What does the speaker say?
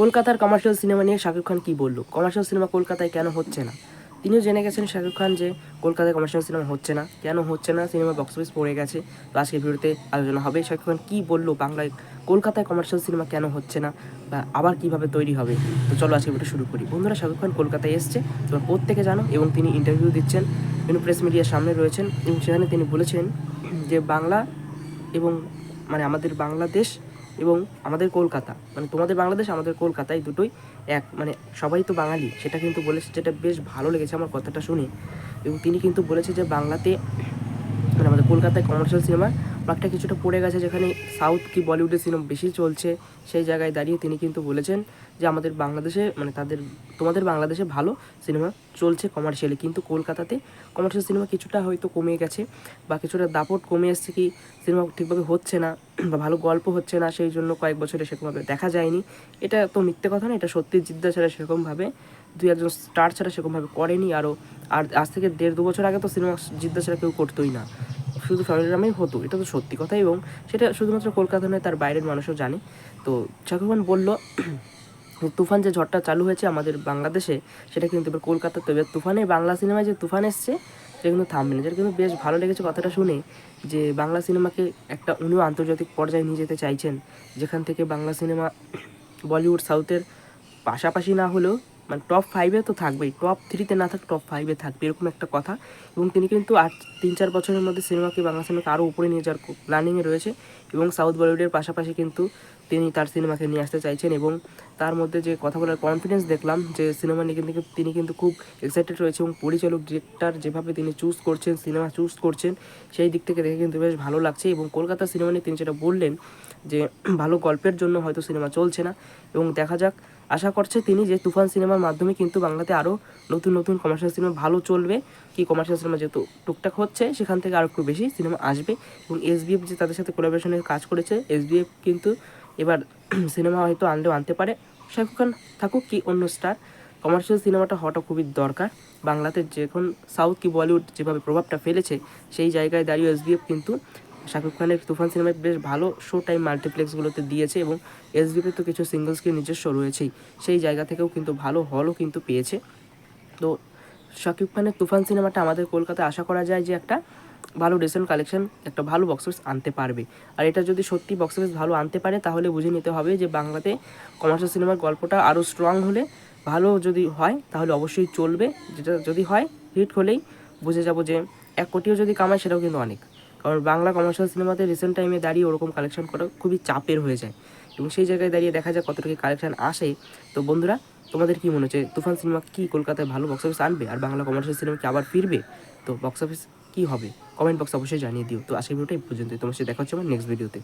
কলকাতার commercial cinema নিয়ে শাকিব খান কি বলল? কমার্শিয়াল সিনেমা কলকাতায় কেন হচ্ছে না? তিনিও জেনে গেছেন শাকিব খান যে কলকাতায় কমার্শিয়াল সিনেমা হচ্ছে না। কেন হচ্ছে না? সিনেমা বক্স অফিস পড়ে গেছে। তো আজকের ভিডিওতে আলোচনা হবে। শাকিব খান কী বলল বাংলায়? কলকাতায় কমার্শিয়াল সিনেমা কেন হচ্ছে না? বা আবার কীভাবে তৈরি হবে? তো চলো আজকে ভিডিও শুরু করি। বন্ধুরা শাকিব খান কলকাতায় এসছে। তোমরা প্রত্যেকে জানো এবং তিনি ইন্টারভিউ দিচ্ছেন। বিভিন্ন প্রেস মিডিয়ার সামনে রয়েছেন এবং সেখানে তিনি বলেছেন যে বাংলা এবং মানে আমাদের বাংলাদেশ এবং আমাদের কলকাতা মানে তোমাদের বাংলাদেশ, আমাদের কলকাতা, এই দুটোই এক মানে সবাই তো বাঙালি। সেটা কিন্তু বলেছে যেটা বেশ ভালো লেগেছে আমার কথাটা শুনে। এবং তিনি কিন্তু বলেছে যে বাংলাতে মানে আমাদের কলকাতায় কমার্শিয়াল সিনেমার একটা কিছুটা পড়ে গেছে, যেখানে সাউথ কি বলিউডের সিনেমা বেশি চলছে, সেই জায়গায় দাঁড়িয়ে তিনি কিন্তু বলেছেন যে আমাদের বাংলাদেশে মানে তাদের, তোমাদের বাংলাদেশে ভালো সিনেমা চলছে কমার্শিয়ালি কিন্তু কলকাতাতে কমার্শিয়াল সিনেমা কিছুটা হয়তো কমে গেছে বা কিছুটা দাপট কমে এসছে কি সিনেমা ঠিকভাবে হচ্ছে না, বা ভালো গল্প হচ্ছে না, সেই জন্য কয়েক বছরে সেরকমভাবে দেখা যায়নি। এটা তো মিথ্যে কথা না, এটা সত্যি জিদ্দা ছাড়া সেরকমভাবে, দুই একজন স্টার ছাড়া সেরকমভাবে করেনি, আরও আর আজ থেকে দেড় দু বছর আগে তো সিনেমা জিদ্দা ছাড়া কেউ করতোই না। শুধু নামেই হতো, এটা তো সত্যি কথা এবং সেটা শুধুমাত্র কলকাতা নয়, তার বাইরের মানুষও জানে। তো শাকিব খান বলল তুফান যে ঝড়টা চালু হয়েছে আমাদের বাংলাদেশে, সেটা কিন্তু এবার কলকাতাতে এবার তুফানে, বাংলা সিনেমায় যে তুফান এসছে, সেটা কিন্তু থামবে না। যেটা কিন্তু বেশ ভালো লেগেছে কথাটা শুনে, যে বাংলা সিনেমাকে একটা উনিও আন্তর্জাতিক পর্যায়ে নিয়ে যেতে চাইছেন, যেখান থেকে বাংলা সিনেমা বলিউড সাউথের পাশাপাশি না হলেও মানে টপ ফাইভে তো থাকবেই। টপ থ্রিতে না থাক টপ ফাইভে থাকবে, এরকম একটা কথা। এবং তিনি কিন্তু আর তিন চার বছরের মধ্যে সিনেমাকে বাংলা সিনেমাকে আরও উপরে নিয়ে যাওয়ার প্ল্যানিংয়ে রয়েছে। এবং সাউথ বলিউডের পাশাপাশি কিন্তু তিনি তার সিনেমাকে নিয়ে আসতে চাইছেন এবং তার মধ্যে যে কথা বলার কনফিডেন্স দেখলাম যে সিনেমা নিয়ে কিন্তু তিনি কিন্তু খুব এক্সাইটেড রয়েছে এবং পরিচালক ডিরেক্টর যেভাবে তিনি চুজ করছেন, সিনেমা চুজ করছেন, সেই দিক থেকে দেখে কিন্তু বেশ ভালো লাগছে এবং কলকাতা সিনেমা নিয়ে তিনি যেটা বললেন যে ভালো গল্পের জন্য হয়তো সিনেমা চলছে না এবং দেখা যাক, আশা করছে তিনি যে তুফান সিনেমার মাধ্যমে কিন্তু বাংলাতে আরও নতুন নতুন কমার্শিয়াল সিনেমা ভালো চলবে, কি কমার্শিয়াল সিনেমা যেহেতু টুকটাক হচ্ছে, সেখান থেকে আরও একটু বেশি সিনেমা আসবে এবং এসবিএফ যে তাদের সাথে কোলাবোরেশনে কাজ করেছে এসবিএফ কিন্তু এবার সিনেমা হয়তো আনলেও আনতে পারে। শাকিব খান থাকুক কি অন্য স্টার কমার্শিয়াল সিনেমাটা হওয়াটা খুবই দরকার। বাংলাতে যখন সাউথ কি বলিউড যেভাবে প্রভাবটা ফেলেছে, সেই জায়গায় দাঁড়িয়ে এসবিএফ কিন্তু শাকিব খানের তুফান সিনেমায় বেশ ভালো শো টাইম মাল্টিপ্লেক্সগুলোতে দিয়েছে এবং এসবিপি তো কিছু সিঙ্গল স্ক্রিন নিজস্ব রয়েছেই। সেই জায়গা থেকেও কিন্তু ভালো হলও কিন্তু পেয়েছে। তো শাকিব খানের তুফান সিনেমাটা আমাদের কলকাতায় আশা করা যায় যে একটা ভালো রিসেন্ট কালেকশন একটা ভালো বক্স অফিস আনতে পারবে। আর এটা যদি সত্যি বক্স অফিস ভালো আনতে পারে, তাহলে বুঝে নিতে হবে যে বাংলাতে কমার্শিয়াল সিনেমার গল্পটা আরও স্ট্রং হলে, ভালো যদি হয়, তাহলে অবশ্যই চলবে। যেটা যদি হয় হিট হলেই বুঝে যাব যে এক কোটিও যদি কামায়, সেটাও কিন্তু অনেক। কারণ বাংলা কমার্শিয়াল সিনেমাতে রিসেন্ট টাইমে দাঁড়িয়ে ওরকম কালেকশন করা খুবই চাপের হয়ে যায়। এবং সেই জায়গায় দাঁড়িয়ে দেখা যায় কতটুকু কালেকশন আসে। তো বন্ধুরা, তোমাদের কি মনে হচ্ছে? তুফান সিনেমা কি কলকাতায় ভালো বক্স অফিস আনবে? আর বাংলা কমার্শিয়াল সিনেমা কি আবার ফিরবে? তো বক্স অফিস কি হবে? কমেন্ট বক্স অবশ্যই জানিয়ে দিও। তো আজকের ভিডিওটা এই পর্যন্ত তোমার সাথে দেখা হচ্ছে আমার নেক্সট ভিডিওতে